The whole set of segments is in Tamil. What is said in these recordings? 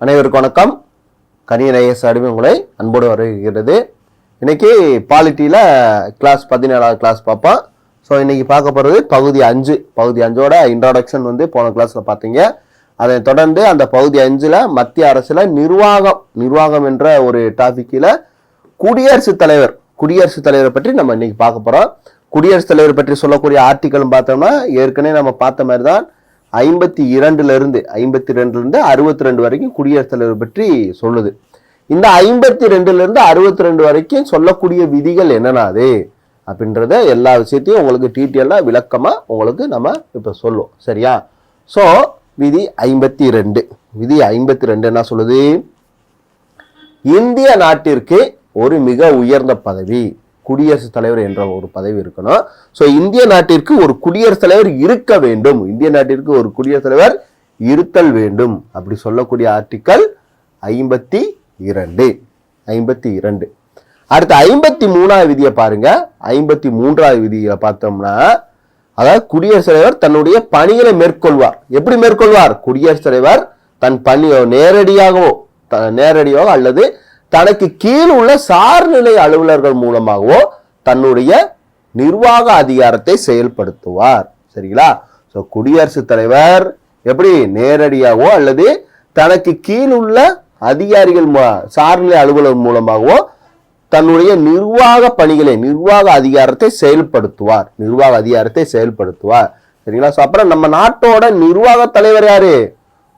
அனைவருக்கு வணக்கம். கனியநேயஸ் அடிமை உங்களை அன்போடு வருகிறது இன்னைக்கு பாலிட்டியில் கிளாஸ் பதினேழாவது கிளாஸ் பார்ப்போம். ஸோ இன்னைக்கு பார்க்க போகிறது பகுதி அஞ்சு. பகுதி அஞ்சோட இன்ட்ரோடக்ஷன் வந்து போன கிளாஸில் பார்த்தீங்க. அதை தொடர்ந்து அந்த பகுதி அஞ்சில் மத்திய அரசில் நிர்வாகம் நிர்வாகம் என்ற ஒரு டாபிக்கில் குடியரசுத் தலைவர் குடியரசுத் தலைவரை பற்றி நம்ம இன்னைக்கு பார்க்க போகிறோம் குடியரசுத் தலைவர் பற்றி சொல்லக்கூடிய ஆர்டிக்கல் பார்த்தோம்னா ஏற்கனவே நம்ம பார்த்த மாதிரி தான் ஐம்பத்தி இரண்டுல இருந்து ஐம்பத்தி ரெண்டுல இருந்து அறுபத்தி ரெண்டு வரைக்கும் குடியரசுத் தலைவர் பற்றி சொல்லுது. இந்த ஐம்பத்தி ரெண்டுல இருந்து அறுபத்தி ரெண்டு வரைக்கும் சொல்லக்கூடிய விதிகள் என்னென்ன அது? அப்படின்றத எல்லா விஷயத்தையும் உங்களுக்கு டீட்டெயிலாக விளக்கமா உங்களுக்கு நம்ம இப்போ சொல்லுவோம். சரியா? ஸோ விதி ஐம்பத்தி ரெண்டு. விதி ஐம்பத்தி ரெண்டு என்ன சொல்லுது? இந்திய நாட்டிற்கு ஒரு மிக உயர்ந்த பதவி. குடியரசுத் தலைவர் என்ற ஒரு பதவி இருக்கணும். ஸோ இந்திய நாட்டிற்கு ஒரு குடியரசுத் தலைவர் இருக்க வேண்டும். இந்திய நாட்டிற்கு ஒரு குடியரசுத் தலைவர் இருத்தல் வேண்டும் அப்படி சொல்லக்கூடிய ஆர்டிக்கல் ஐம்பத்தி இரண்டு. ஐம்பத்தி இரண்டு. அடுத்து ஐம்பத்தி மூணாவது விதியை பாருங்க. ஐம்பத்தி மூன்றாவது விதியை பார்த்தோம்னா அதாவது குடியரசுத் தலைவர் தன்னுடைய பணிகளை மேற்கொள்வார். எப்படி மேற்கொள்வார்? குடியரசுத் தலைவர் தன் பணியோ நேரடியாகவோ த- நேரடியாகவோ அல்லது தனக்கு கீழ் உள்ள சார்நிலை அலுவலர்கள் மூலமாகவோ தன்னுடைய நிர்வாக அதிகாரத்தை செயல்படுத்துவார். சரிங்களா? ஸோ குடியரசுத் தலைவர் எப்படி நேரடியாகவோ அல்லது தனக்கு கீழ் உள்ள அதிகாரிகள் சார்நிலை அலுவலர் மூலமாகவோ தன்னுடைய நிர்வாக பணிகளை நிர்வாக அதிகாரத்தை செயல்படுத்துவார். நிர்வாக அதிகாரத்தை செயல்படுத்துவார். சரிங்களா? ஸோ அப்புறம் நம்ம நாட்டோட நிர்வாக தலைவர் யாரு?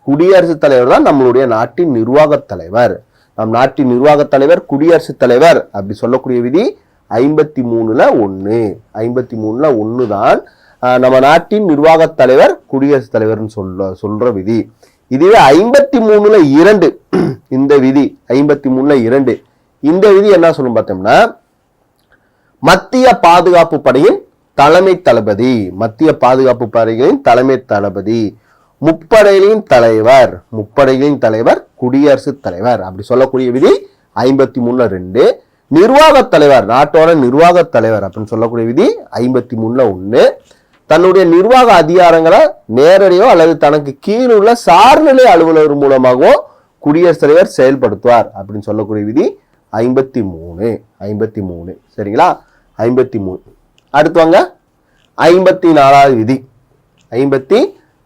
குடியரசுத் தலைவர் தான் நம்மளுடைய நாட்டின் நிர்வாக தலைவர். நம் நாட்டின் நிர்வாகத் தலைவர் குடியரசுத் தலைவர் அப்படி சொல்லக்கூடிய விதி ஐம்பத்தி மூணுல ஒன்று ஐம்பத்தி மூணுல ஒன்று தான் நம்ம நாட்டின் நிர்வாகத் தலைவர் குடியரசுத் தலைவர்னு சொல்ல சொல்ற விதி. இதுவே ஐம்பத்தி மூணுல இரண்டு. இந்த விதி ஐம்பத்தி மூணுல இரண்டு. இந்த விதி என்ன சொல்லும் பார்த்தோம்னா மத்திய பாதுகாப்பு படையின் தலைமை தளபதி மத்திய பாதுகாப்பு படைகளின் தலைமை தளபதி. முப்படைகளின் தலைவர் முப்படைகளின் தலைவர் குடியரசுத் தலைவர். அப்படி சொல்லக்கூடிய விதி ஐம்பத்தி மூணுல ரெண்டு. நிர்வாகத் தலைவர் நாட்டோட நிர்வாகத் தலைவர் அப்படின்னு சொல்லக்கூடிய விதி ஐம்பத்தி மூணுல ஒன்று தன்னுடைய நிர்வாக அதிகாரங்களை நேரடியோ அல்லது தனக்கு கீழ் உள்ள சார்நிலை அலுவலர் மூலமாகவோ குடியரசுத் தலைவர் செயல்படுத்துவார் அப்படின்னு சொல்லக்கூடிய விதி ஐம்பத்தி மூணு ஐம்பத்தி மூணு சரிங்களா? ஐம்பத்தி மூணு அடுத்து வாங்க. ஐம்பத்தி நாலாவது விதி. ஐம்பத்தி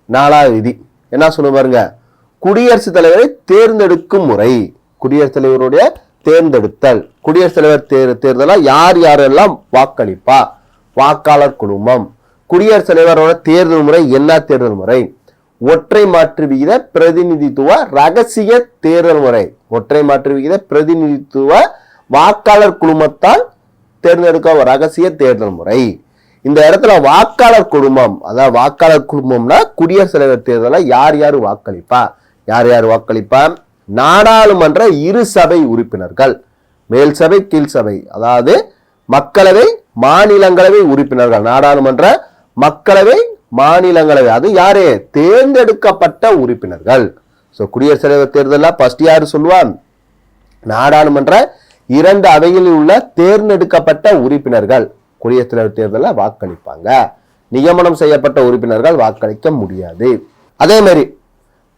நாலாவது விதி. என்ன சொல்ல பாருங்க? குடியரசுத் தலைவரை தேர்ந்தெடுக்கும் முறை. குடியரசுத் தலைவருடைய தேர்ந்தெடுத்தல். குடியரசுத் தலைவர் தேர் தேர்தலாக யார் யாரெல்லாம் வாக்களிப்பா? வாக்காளர் குழுமம். குடியரசுத் தலைவரோட தேர்தல் முறை என்ன தேர்தல் முறை? ஒற்றை மாற்று விகித பிரதிநிதித்துவ ரகசிய தேர்தல் முறை. ஒற்றை மாற்று விகித பிரதிநிதித்துவ வாக்காளர் குழுமத்தால் தேர்ந்தெடுக்க ரகசிய தேர்தல் முறை. இந்த இடத்துல வாக்காளர் குழுமம் அதாவது வாக்காளர் குழுமம்னா குடியரசுத் தலைவர் தேர்தலில் யார் யார் வாக்களிப்பா? யார் யார் வாக்களிப்பா? நாடாளுமன்ற இரு சபை உறுப்பினர்கள். மேல் சபை கீழ் சபை. அதாவது மக்களவை மாநிலங்களவை உறுப்பினர்கள். நாடாளுமன்ற மக்களவை மாநிலங்களவை. அது யாரு? தேர்ந்தெடுக்கப்பட்ட உறுப்பினர்கள். ஸோ குடியரசுத் தலைவர் தேர்தலில் ஃபர்ஸ்ட் யார் சொல்லுவான் நாடாளுமன்ற இரண்டு அவைகளில் உள்ள தேர்ந்தெடுக்கப்பட்ட உறுப்பினர்கள். குடியரசுத் தலைவர் தேர்தலில் வாக்களிப்பாங்க. நியமனம் செய்யப்பட்ட உறுப்பினர்கள் வாக்களிக்க முடியாது. அதே மாதிரி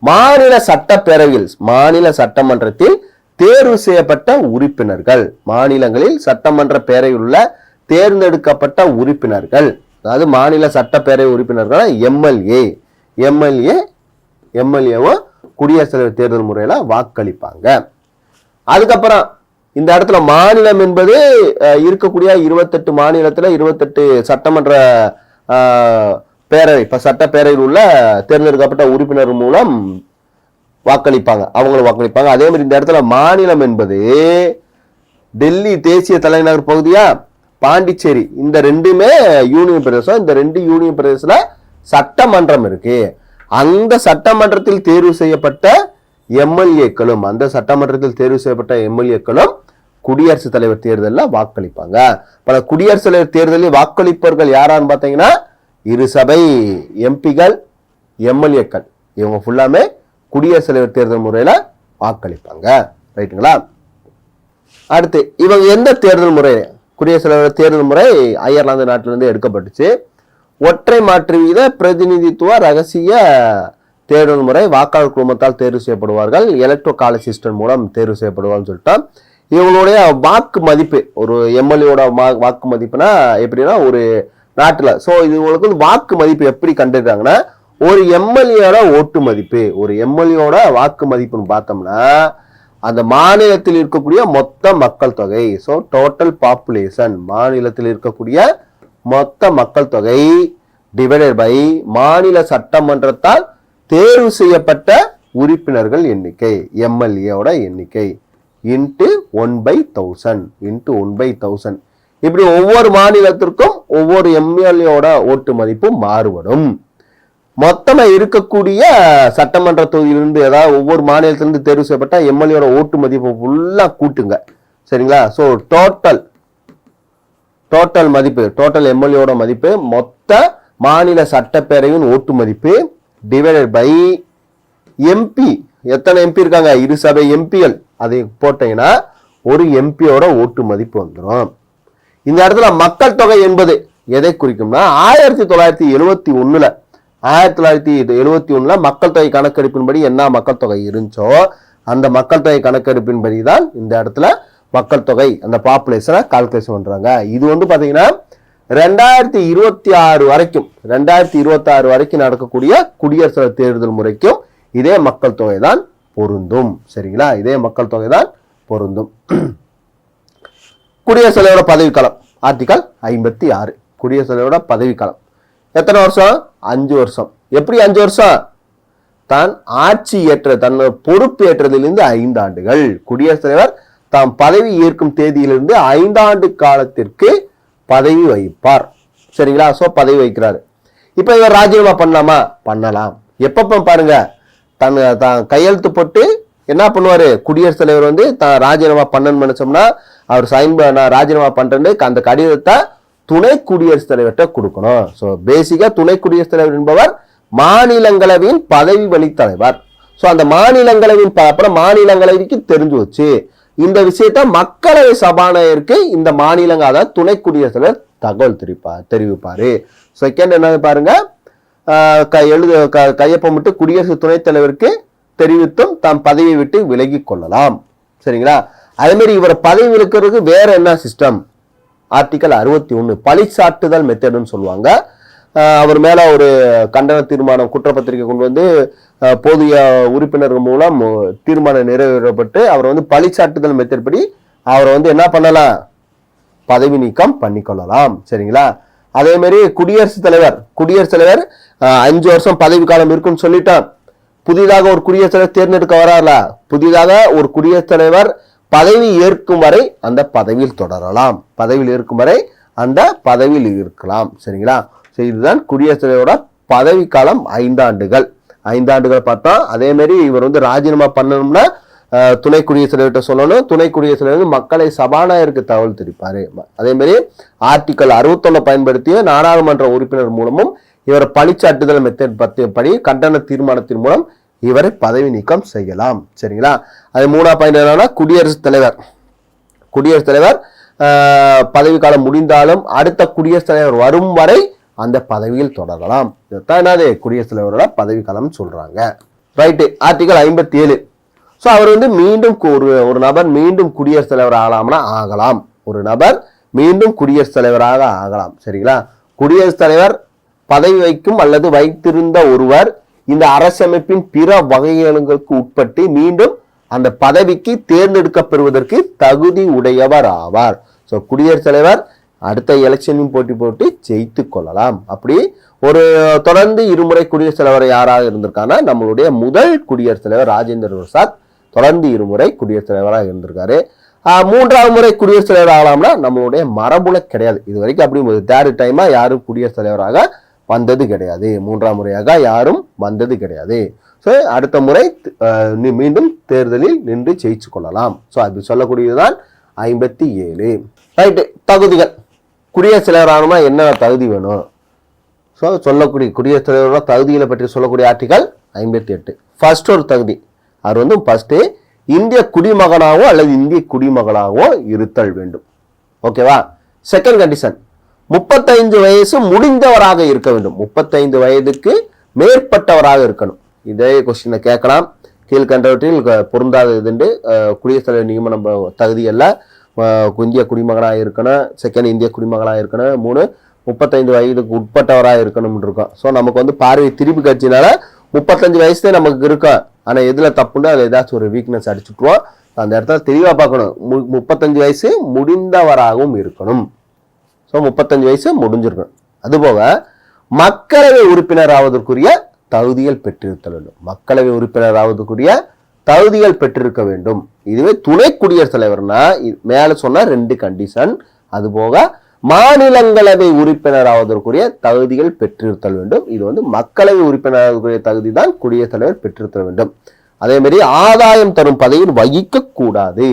மாநில சட்டப்பேரவையில் மாநில சட்டமன்றத்தில் தேர்வு செய்யப்பட்ட உறுப்பினர்கள் மாநிலங்களில் சட்டமன்ற பேரவையில் உள்ள தேர்ந்தெடுக்கப்பட்ட உறுப்பினர்கள் அதாவது மாநில சட்டப்பேரவை உறுப்பினர்கள் எம்எல்ஏ எம்எல்ஏ எம்எல்ஏவும் குடியரசுத் தலைவர் தேர்தல் முறையில் வாக்களிப்பாங்க. அதுக்கப்புறம் இந்த இடத்துல மாநிலம் என்பது இருக்கக்கூடிய இருபத்தெட்டு மாநிலத்தில் இருபத்தெட்டு சட்டமன்ற பேரவை. இப்போ சட்டப்பேரவையில் உள்ள தேர்ந்தெடுக்கப்பட்ட உறுப்பினர் மூலம் வாக்களிப்பாங்க. அவங்களும் வாக்களிப்பாங்க. அதே மாதிரி இந்த இடத்துல மாநிலம் என்பது டெல்லி தேசிய தலைநகர் பகுதியா? பாண்டிச்சேரி. இந்த ரெண்டுமே யூனியன் பிரதேசம். இந்த ரெண்டு யூனியன் பிரதேசத்தில் சட்டமன்றம் இருக்கு. அந்த சட்டமன்றத்தில் தேர்வு செய்யப்பட்ட எம்எல்ஏக்களும் அந்த சட்டமன்றத்தில் தேர்வு செய்யப்பட்ட எம்எல்ஏக்களும் குடியரசுத் தலைவர் தேர்தலில் வாக்களிப்பாங்க. பல குடியரசுத் தலைவர் தேர்தலில் வாக்களிப்பவர்கள் யாரான்னு பார்த்தீங்கன்னா இரு சபை எம்பிகள் எம்எல்ஏக்கள். இவங்க ஃபுல்லாமே குடியரசுத் தலைவர் தேர்தல் முறையில் வாக்களிப்பாங்க. ரைட்டுங்களா? அடுத்து இவங்க எந்த தேர்தல் முறை? குடியரசுத் தலைவர் தேர்தல் முறை அயர்லாந்து நாட்டிலிருந்து எடுக்கப்பட்டுச்சு. ஒற்றை மாற்று வீத பிரதிநிதித்துவ ரகசிய தேர்தல் முறை வாக்காளர் குழுமத்தால் தேர்வு செய்யப்படுவார்கள். எலக்ட்ரோ காலேஜ் சிஸ்டம் மூலம் தேர்வு செய்யப்படுவார்னு சொல்லிட்டா இவங்களுடைய வாக்கு மதிப்பு ஒரு எம்எல்ஏவோட வாக்கு மதிப்புனா எப்படின்னா ஒரு நாட்டில். ஸோ இது உங்களுக்கு வந்து வாக்கு மதிப்பு எப்படி கண்டுருக்காங்கன்னா ஒரு எம்எல்ஏட ஓட்டு மதிப்பு ஒரு எம்எல்ஏவோட வாக்கு மதிப்புன்னு பார்த்தோம்னா அந்த மாநிலத்தில் இருக்கக்கூடிய மொத்த மக்கள் தொகை ஸோ டோட்டல் பாப்புலேஷன் மாநிலத்தில் இருக்கக்கூடிய மொத்த மக்கள் தொகை டிவைடட் பை மாநில சட்டமன்றத்தால் தேர்வு செய்யப்பட்ட உறுப்பினர்கள் எண்ணிக்கை எம்எல்ஏவோட எண்ணிக்கை. Into one by thousand into one by thousand இப்படி ஒவ்வொரு மாநிலத்திற்கும் ஒவ்வொரு எம்எல்ஏவோட ஓட்டு மதிப்பும் மாறுபடும். மொத்தமாக இருக்கக்கூடிய சட்டமன்ற தொகுதியிலிருந்து ஏதாவது ஒவ்வொரு மாநிலத்திலிருந்து தேர்வு செய்யப்பட்ட எம்எல்ஏட ஓட்டு மதிப்பு ஃபுல்லாக கூட்டுங்க. சரிங்களா? ஸோ டோட்டல் டோட்டல் மதிப்பு டோட்டல் எம்எல்ஏட மதிப்பு மொத்த மாநில சட்டப்பேரவையின் ஓட்டு மதிப்பு டிவைடட் பை எம்பி எத்தனை எம்பி இருக்காங்க? இரு சபை எம்பிஎல் அதை போட்டீங்கன்னா ஒரு எம்பியோட ஓட்டு மதிப்பு வந்துடும் இந்த இடத்துல மக்கள் தொகை என்பது எதை குறிக்கும்னா ஆயிரத்தி தொள்ளாயிரத்தி எழுவத்தி ஒன்றில் ஆயிரத்தி தொள்ளாயிரத்தி எழுவத்தி ஒன்றில் மக்கள் தொகை கணக்கெடுப்பின்படி என்ன மக்கள் தொகை இருந்துச்சோ அந்த மக்கள் தொகை கணக்கெடுப்பின்படி தான் இந்த இடத்துல மக்கள் தொகை அந்த பாப்புலேஷனை கால்குலேஷன் பண்ணுறாங்க இது வந்து பார்த்தீங்கன்னா ரெண்டாயிரத்தி இருபத்தி ஆறு வரைக்கும் ரெண்டாயிரத்தி இருபத்தி ஆறு வரைக்கும் நடக்கக்கூடிய குடியரசு தேர்தல் முறைக்கும் இதே மக்கள் தொகை தான் பொருந்தும். சரிங்களா? இதே மக்கள் தொகை தான் பொருந்தும். குடியரசுத் தலைவரோட பதவிக்காலம் ஆர்டிகல் ஐம்பத்தி ஆறு. குடியரசுத் தலைவரோட பதவிக்காலம். எத்தனை வருஷம்? அஞ்சு வருஷம். எப்படி அஞ்சு வருஷம்? தான் ஆட்சி ஏற்ற தன் பொறுப்பு ஏற்றதிலிருந்து ஐந்து ஆண்டுகள். குடியரசுத் தலைவர் தாம் பதவி ஏற்கும் தேதியிலிருந்து ஐந்தாண்டு காலத்திற்கு பதவி வகிப்பார். சரிங்களா? ஸோ பதவி வகிக்கிறார். இப்போ இவர் ராஜினாமா பண்ணலாமா? பண்ணலாம். எப்பப்போ பாருங்க. தன் தான் கையெழுத்து போட்டு என்ன பண்ணுவார்? குடியரசுத் தலைவர் வந்து தான் ராஜினாமா பண்ணணும்னு நினச்சோம்னா அவர் சைன் நான் ராஜினாமா பண்ணுறேன்னு அந்த கடிதத்தை துணை குடியரசுத் தலைவர்கிட்ட கொடுக்கணும். ஸோ பேசிக்காக துணை குடியரசுத் தலைவர் என்பவர் மாநிலங்களவையின் பதவி வழி தலைவர். ஸோ அந்த மாநிலங்களவையின் அப்புறம் மாநிலங்களவைக்கு தெரிஞ்சு வச்சு இந்த விஷயத்த மக்களவை சபாநாயகருக்கு இந்த மாநிலங்க அதாவது துணை குடியரசுத் தலைவர் தகவல் தெரிவிப்பார். செகண்ட் என்னது பாருங்கள் க- எழுத க- கையொப்பமிட்டு குடியரசு துணைத் தலைவருக்கு தெரிவித்தும் தாம் பதவியை விட்டு விலகி கொள்ளலாம். சரிங்களா? அதேமாரி இவர் பதவி விலக்கிறதுக்கு வேற என்ன சிஸ்டம் ஆர்டிக்கல் அறுபத்தி ஒன்று பழிச்சாட்டுதல் மெத்தடுன்னு சொல்லுவாங்க. அவர் மேல ஒரு கண்டன தீர்மானம் குற்றப்பத்திரிக்கை கொண்டு வந்து போதிய உறுப்பினர்கள் மூலம் தீர்மானம் நிறைவேற்றப்பட்டு அவர் வந்து பழிச்சாட்டுதல் மெத்தட் படி அவரை வந்து என்ன பண்ணலாம்? பதவி நீக்கம் பண்ணிக்கொள்ளலாம் சரிங்களா? அதே மாதிரி குடியரசுத் தலைவர் குடியரசுத் தலைவர் அஞ்சு வருஷம் பதவி காலம் இருக்குன்னு சொல்லிட்டான். புதிதாக ஒரு குடியரசுத் தலைவர் தேர்ந்தெடுக்க வரார்ல? புதிதாக ஒரு குடியரசுத் தலைவர் பதவி ஏற்கும் வரை அந்த பதவியில் தொடரலாம். பதவியில் இருக்கும் வரை அந்த பதவியில் இருக்கலாம். சரிங்களா? ஸோ இதுதான் குடியரசுத் தலைவரோட பதவி காலம் ஐந்தாண்டுகள். ஐந்தாண்டுகள் பார்த்தோம் அதே மாதிரி இவர் வந்து ராஜினாமா பண்ணணும்னா துணை குடியரசுத் தலைவர்கிட்ட சொல்லணும். துணை குடியரசுத் தலைவர் மக்களை சபாநாயகருக்கு தகவல் தெரிவிப்பார். அதே மாதிரி ஆர்டிகல் அறுபத்தொன்னு பயன்படுத்திய நாடாளுமன்ற உறுப்பினர் மூலமும் இவர் பழிச்சாட்டுதல் மெத்தட் பத்தி படி கண்டன தீர்மானத்தின் மூலம் இவரை பதவி நீக்கம் செய்யலாம். சரிங்களா? அது மூணா பாயிண்ட் என்னன்னா குடியரசுத் தலைவர். குடியரசுத் தலைவர் பதவிக்காலம் முடிந்தாலும் அடுத்த குடியரசுத் தலைவர் வரும் வரை அந்த பதவியில் தொடரலாம். இதுதான் என்னது? குடியரசுத் தலைவரோட பதவிக்காலம்னு சொல்றாங்க. ரைட்டு ஆர்டிகல் ஐம்பத்தி ஏழு ஸோ அவர் வந்து மீண்டும் ஒரு ஒரு நபர் மீண்டும் குடியரசுத் தலைவர் ஆகலாம்னா ஆகலாம். ஒரு நபர் மீண்டும் குடியரசுத் தலைவராக ஆகலாம். சரிங்களா? குடியரசுத் தலைவர் பதவி வைக்கும் அல்லது வைத்திருந்த ஒருவர் இந்த அரசமைப்பின் பிற வகைகளுக்கு உட்பட்டு மீண்டும் அந்த பதவிக்கு தேர்ந்தெடுக்கப்பெறுவதற்கு தகுதி உடையவர் ஆவார். ஸோ குடியரசுத் தலைவர் அடுத்த எலெக்ஷனையும் போட்டி போட்டு ஜெயித்து கொள்ளலாம். அப்படி ஒரு தொடர்ந்து இருமுறை குடியரசுத் தலைவர் யாராக இருந்திருக்காங்கன்னா நம்மளுடைய முதல் குடியரசுத் தலைவர் ராஜேந்திர பிரசாத் தொடர்ந்து இருமுறை குடியரசுத் தலைவராக இருந்திருக்காரு. மூன்றாவது முறை குடியரசுத் தலைவர் ஆகலாம்னா நம்மளுடைய மரபுல கிடையாது. இது வரைக்கும் அப்படி தேர்ட் டைமா யாரும் குடியரசுத் தலைவராக வந்தது கிடையாது. மூன்றாம் முறையாக யாரும் வந்தது கிடையாது. ஸோ அடுத்த முறை மீண்டும் தேர்தலில் நின்று ஜெயிச்சு கொள்ளலாம். ஸோ அது சொல்லக்கூடியதுதான் ஐம்பத்தி ஏழு. ரைட்டு தகுதிகள். குடியரசுத் தலைவர் ஆகணுமா என்னென்ன தகுதி வேணும்? ஸோ சொல்லக்கூடிய குடியரசுத் தலைவரோட தகுதிகளை பற்றி சொல்லக்கூடிய ஆர்டிகல் ஐம்பத்தி எட்டு. ஃபர்ஸ்ட் ஒரு தகுதி. அவர் வந்து ஃபஸ்ட்டு இந்திய குடிமகனாகவோ அல்லது இந்திய குடிமகளாகவோ இருத்தல் வேண்டும். ஓகேவா செகண்ட் கண்டிஷன் முப்பத்தைந்து வயசு முடிந்தவராக இருக்க வேண்டும். முப்பத்தைந்து வயதுக்கு மேற்பட்டவராக இருக்கணும். இதே கொஸ்டினை கேட்கலாம். கீழ்கண்டவற்றில் பொருந்தாத பொருந்தாததுண்டு குடியரசுத் தலைவர் நியமனம் ப- தகுதியல்ல இந்திய குடிமகனாக இருக்கணும். செகண்ட் இந்திய குடிமகனாக இருக்கணும். மூணு முப்பத்தைந்து வயதுக்கு உட்பட்டவராக இருக்கணும்னு இருக்கும். ஸோ நமக்கு வந்து பார்வை திருப்பி கட்சினால முப்பத்தஞ்சு வயசு நமக்கு இருக்கும் ஆனால் எதில் தப்புண்டு அதில் ஏதாச்சும் ஒரு வீக்னஸ் அடிச்சுட்டுருவோம். அந்த இடத்துல தெளிவாக பார்க்கணும். மு முப்பத்தஞ்சு வயசு முடிந்தவராகவும் இருக்கணும். ஸோ முப்பத்தஞ்சு வயசு முடிஞ்சிருக்கணும். அதுபோக மக்களவை உறுப்பினர் ஆவதற்குரிய தகுதிகள் பெற்றிருத்தல் வேண்டும். மக்களவை உறுப்பினர் ஆவதற்குரிய தகுதிகள் பெற்றிருக்க வேண்டும். இதுவே துணை குடியரசுத் தலைவர்னா மேலே சொன்ன ரெண்டு கண்டிஷன் அதுபோக மாநிலங்களவை உறுப்பினராவதற்குரிய தகுதிகள் பெற்றிருத்தல் வேண்டும். இது வந்து மக்களவை உறுப்பினராவதற்குரிய தகுதி தான் குடியரசுத் தலைவர் பெற்றிருத்தல் வேண்டும். அதே மாதிரி ஆதாயம் தரும் பதவியில் வகிக்க கூடாது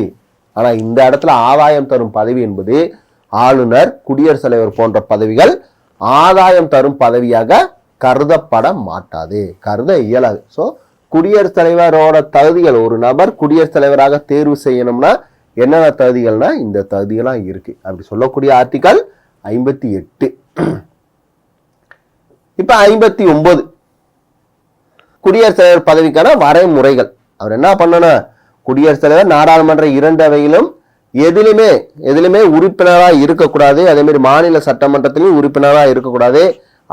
ஆனால் இந்த இடத்துல ஆதாயம் தரும் பதவி என்பது ஆளுநர் குடியரசுத் தலைவர் போன்ற பதவிகள் ஆதாயம் தரும் பதவியாக கருதப்பட மாட்டாது. கருத இயலாது. ஸோ குடியரசுத் தலைவரோட தகுதிகள் ஒரு நபர் குடியரசுத் தலைவராக தேர்வு செய்யணும்னா என்னென்ன தகுதிகள்னா இந்த தகுதிகளாம் இருக்கு. அப்படி சொல்லக்கூடிய ஆர்டிக்கல் ஐம்பத்தி எட்டு. இப்போ ஐம்பத்தி ஒம்பது குடியரசுத் தலைவர் பதவிக்கான வரைமுறைகள். அவர் என்ன பண்ணணும்? குடியரசுத் தலைவர் நாடாளுமன்ற இரண்டு அவையிலும் எதிலுமே எதிலுமே உறுப்பினராக இருக்கக்கூடாது. அதே மாதிரி மாநில சட்டமன்றத்திலும் உறுப்பினராக இருக்கக்கூடாது.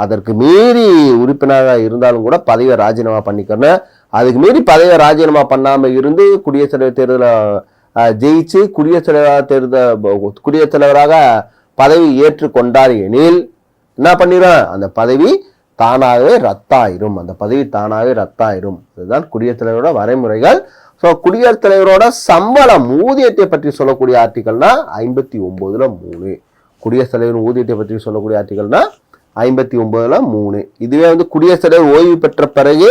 அதற்கு மீறி உறுப்பினராக இருந்தாலும் கூட பதவியை ராஜினாமா பண்ணிக்கணும். அதுக்கு மீறி பதவியை ராஜினாமா பண்ணாமல் இருந்து குடியரசுத் தலைவர் தேர்தலில் ஜெயிச்சு குடியரசுத் தலைவராக தேர்தல் குடியரசுத் தலைவராக பதவி ஏற்றுக்கொண்டார் எனில் என்ன பண்ணிடுவேன் அந்த பதவி தானாகவே ரத்தாயிரும். அந்த பதவி தானாகவே ரத்தாயிரும். இதுதான் குடியரசுத் தலைவரோட வரைமுறைகள். ஸோ குடியரசுத் தலைவரோட சம்பளம் ஊதியத்தை பற்றி சொல்லக்கூடிய ஆர்டிகல்னா ஐம்பத்தி ஒம்போதுல மூணு. குடியரசுத் தலைவர் ஊதியத்தை பற்றி சொல்லக்கூடிய ஆர்டிகல்னா ஐம்பத்தி ஒன்பதுல மூணு. இதுவே வந்து குடியரசுத் தலைவர் ஓய்வு பெற்ற பிறகு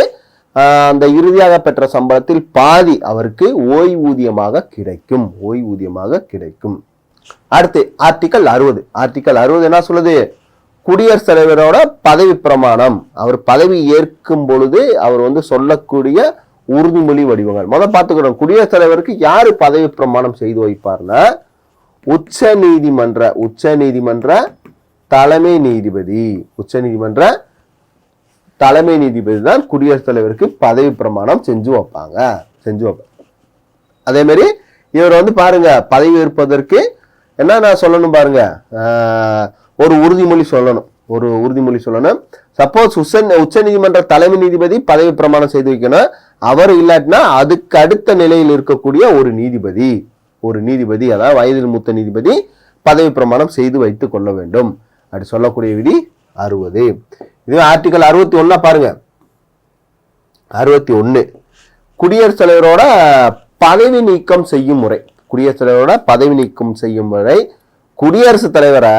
அந்த இறுதியாக பெற்ற சம்பளத்தில் பாதி அவருக்கு ஓய்வூதியமாக கிடைக்கும். ஓய்வூதியமாக கிடைக்கும். அடுத்து ஆர்டிக்கல் அறுபது. ஆர்டிக்கல் அறுபது என்ன சொல்லுது? குடியரசுத் தலைவரோட பதவி பிரமாணம். அவர் பதவி ஏற்கும் பொழுது அவர் வந்து சொல்லக்கூடிய உறுதிமொழி வடிவங்கள். முதல் பார்த்துக்கிறோம் குடியரசுத் தலைவருக்கு யார் பதவி பிரமாணம் செய்து வைப்பார்னா உச்ச நீதிமன்ற உச்ச நீதிமன்ற தலைமை நீதிபதி. உச்ச நீதிமன்ற தலைமை நீதிபதி தான் குடியரசுத் தலைவருக்கு பதவி பிரமாணம் செஞ்சு வைப்பாங்க. செஞ்சு வைப்பாங்க அதே மாதிரி இவர் வந்து பாருங்க பதவி ஏற்பதற்கு என்ன நான் சொல்லணும் பாருங்க ஒரு உறுதிமொழி சொல்லணும். ஒரு உறுதிமொழி சொல்லணும். சப்போஸ் உச்ச உச்ச நீதிமன்ற தலைமை நீதிபதி பதவி பிரமாணம் செய்து வைக்கணும். அவர் இல்லாட்டினா அதுக்கு அடுத்த நிலையில் இருக்கக்கூடிய ஒரு நீதிபதி ஒரு நீதிபதி அதாவது வயதில் மூத்த நீதிபதி பதவி பிரமாணம் செய்து வைத்து கொள்ள வேண்டும். அப்படி சொல்லக்கூடிய விதி அறுபது. இதுவே ஆர்டிக்கல் அறுபத்தி ஒன்றா பாருங்க. அறுபத்தி ஒன்று குடியரசுத் தலைவரோட பதவி நீக்கம் செய்யும் முறை. குடியரசுத் தலைவரோட பதவி நீக்கம் செய்யும் முறை. குடியரசுத் தலைவரை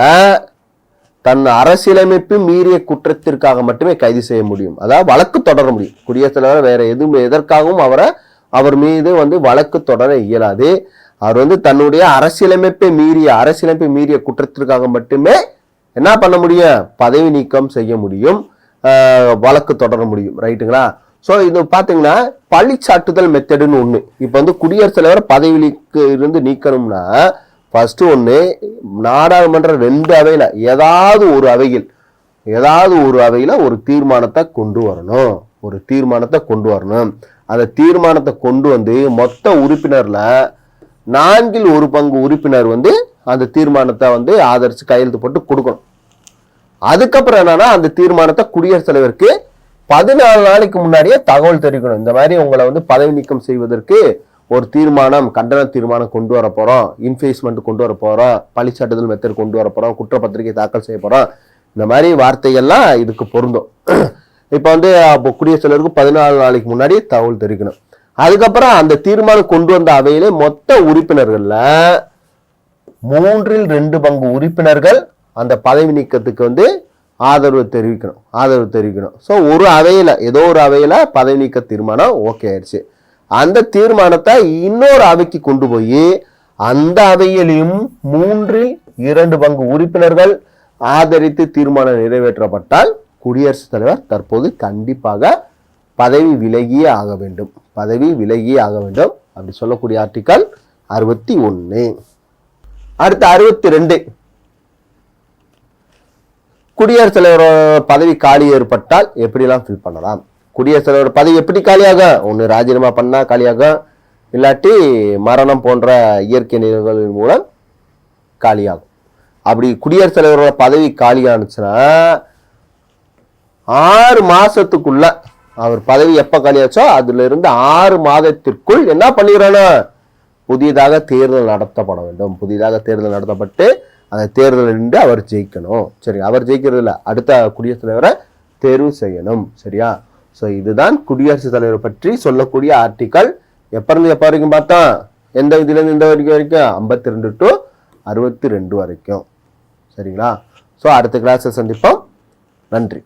தன் அரசியலமைப்பு மீறிய குற்றத்திற்காக மட்டுமே கைது செய்ய முடியும். அதாவது வழக்கு தொடர முடியும். குடியரசுத் தலைவர் வேற எதுவும் எதற்காகவும் அவரை அவர் மீது வந்து வழக்கு தொடர இயலாது. அவர் வந்து தன்னுடைய அரசியலமைப்பை மீறிய அரசியலமைப்பை மீறிய குற்றத்திற்காக மட்டுமே என்ன பண்ண முடியும்? பதவி நீக்கம் செய்ய முடியும். வழக்கு தொடர முடியும். ரைட்டுங்களா? ஸோ இது பார்த்தீங்கன்னா பழிச்சாட்டுதல் மெத்தடுன்னு ஒன்று இப்போ வந்து குடியரசுத் தலைவர் பதவிக்கு இருந்து நீக்கணும்னா ஃபஸ்ட்டு ஒன்று நாடாளுமன்ற ரெண்டு அவையில் ஏதாவது ஒரு அவையில் ஏதாவது ஒரு அவையில் ஒரு தீர்மானத்தை கொண்டு வரணும். ஒரு தீர்மானத்தை கொண்டு வரணும். அந்த தீர்மானத்தை கொண்டு வந்து மொத்த உறுப்பினரில் நான்கில் ஒரு பங்கு உறுப்பினர் வந்து அந்த தீர்மானத்தை வந்து ஆதரித்து கையெழுத்து போட்டு கொடுக்கணும். அதுக்கப்புறம் என்னன்னா அந்த தீர்மானத்தை குடியரசுத் தலைவருக்கு பதினாலு நாளைக்கு முன்னாடியே தகவல் தெரிவிக்கணும். இந்த மாதிரி உங்களை வந்து பதவி நீக்கம் செய்வதற்கு ஒரு தீர்மானம் கண்டன தீர்மானம் கொண்டு வர போகிறோம் இன்ஃபேஸ்மெண்ட் கொண்டு வர போகிறோம் பழிச்சாட்டுதல் மெத்தட் கொண்டு வர போகிறோம் குற்றப்பத்திரிகை தாக்கல் செய்ய போகிறோம் இந்த மாதிரி வார்த்தைகள்லாம் இதுக்கு பொருந்தும். இப்போ வந்து அப்போ குடியரசுத் தலைவருக்கு பதினாலு நாளைக்கு முன்னாடி தகவல் தெரிவிக்கணும். அதுக்கப்புறம் அந்த தீர்மானம் கொண்டு வந்த அவையிலே மொத்த உறுப்பினர்களில் மூன்றில் ரெண்டு பங்கு உறுப்பினர்கள் அந்த பதவி நீக்கத்துக்கு வந்து ஆதரவு தெரிவிக்கணும் ஆதரவு தெரிவிக்கணும். ஸோ ஒரு அவையில் ஏதோ ஒரு அவையில் பதவி நீக்க தீர்மானம் ஓகே ஆயிடுச்சு. அந்த தீர்மானத்தை இன்னொரு அவைக்கு கொண்டு போய் அந்த அவையிலையும் மூன்றில் இரண்டு பங்கு உறுப்பினர்கள் ஆதரித்து தீர்மானம் நிறைவேற்றப்பட்டால் குடியரசுத் தலைவர் தற்போது கண்டிப்பாக பதவி விலகியே ஆக வேண்டும். பதவி விலகியே ஆக வேண்டும். அப்படி சொல்லக்கூடிய ஆர்டிக்கல் அறுபத்தி ஒன்று அடுத்து அறுபத்தி ரெண்டு குடியரசுத் தலைவர் பதவி காலி ஏற்பட்டால் எப்படிலாம் ஃபில் பண்ணலாம்? குடியரசுத் தலைவர் பதவி எப்படி காலியாகும் ஒன்று ராஜினாமா பண்ணால் காலியாகும் இல்லாட்டி மரணம் போன்ற இயற்கை நிகழ்வுகளின் மூலம் காலியாகும். அப்படி குடியரசுத் தலைவரோட பதவி காலியானுச்சுன்னா ஆறு மாசத்துக்குள்ள அவர் பதவி எப்ப காலியாச்சோ அதுல இருந்து ஆறு மாதத்திற்குள் என்ன பண்ணிடணும் புதியதாக தேர்தல் நடத்தப்பட வேண்டும். புதிதாக தேர்தல் நடத்தப்பட்டு அந்த தேர்தலில் நின்று அவர் ஜெயிக்கணும். சரி அவர் ஜெயிக்கிறது இல்லை அடுத்த குடியரசுத் தலைவரை தேர்வு செய்யணும். சரியா? ஸோ இதுதான் குடியரசுத் தலைவர் பற்றி சொல்லக்கூடிய ஆர்டிக்கல் எப்போருந்து எப்போ வரைக்கும் பார்த்தா? எந்த இதுலேருந்து எந்த வரைக்கும் வரைக்கும்? ஐம்பத்தி ரெண்டு டு அறுபத்தி ரெண்டு வரைக்கும். சரிங்களா? ஸோ அடுத்த கிளாஸை சந்திப்போம். நன்றி.